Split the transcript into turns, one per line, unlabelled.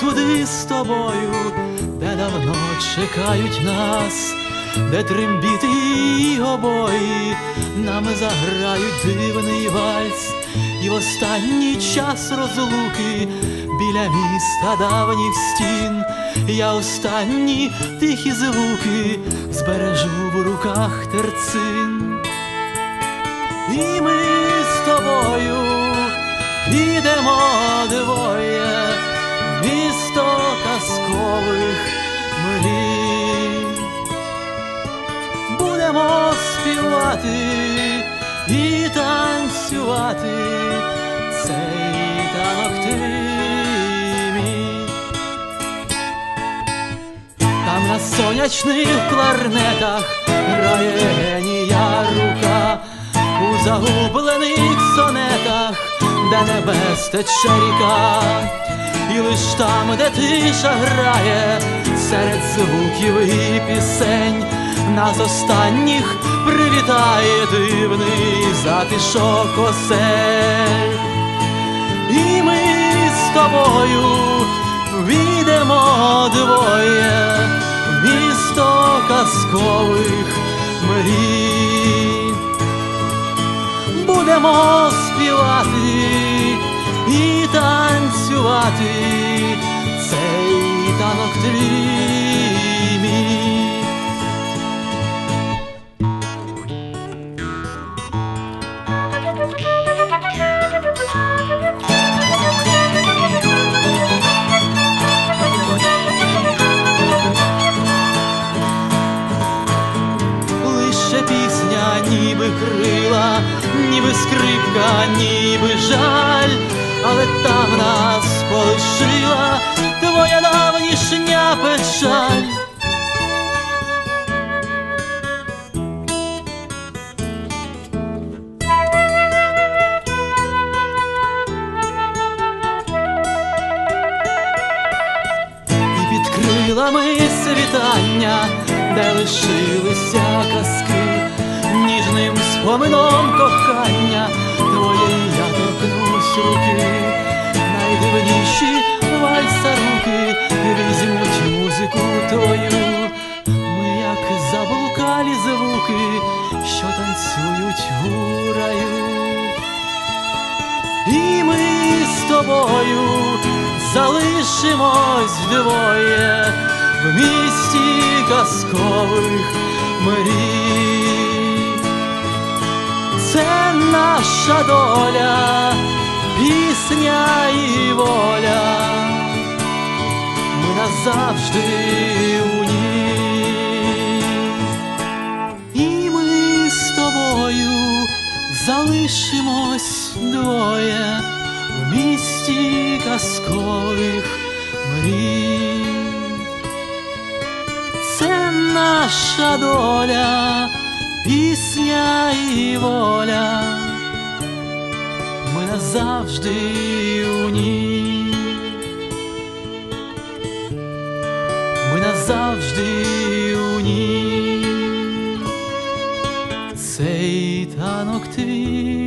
туди з тобою, де давно чекають нас, де трембіти обої нам заграють дивний вальс, і в останній час розлуки біля міста давніх стін. Я останні тихі звуки збережу в руках терцин. І ми з тобою підемо двоє і танцювати цей танок ти. Там на сонячних кларнетах грає генія рука у загублених сонетах, де небес тече ріка, і лиш там, де тиша грає, серед звуків і пісень, нас останніх привітає дивний затишок осель. І ми з тобою відемо двоє місто казкових мрій. Будемо співати і танцювати ніби скрипка, ніби жаль, але там нас полишила твоя давнішня печаль. крилами світання, де лишилися казки, ніжним спомином кохання, твоєї я торкнусь руки, найдивніші вальса руки візьмуть музику твою, ми як заблукалі звуки, що танцюють у раю. І ми з тобою залишимось двоє в місті казкових мрій. Це наша доля, пісня і воля. Ми назавжди у ній. І ми з тобою залишимось двоє в місті казкових мрій. Це наша доля, пісня і воля. Ми назавжди у ній. Ми назавжди у ній. Цей танок твій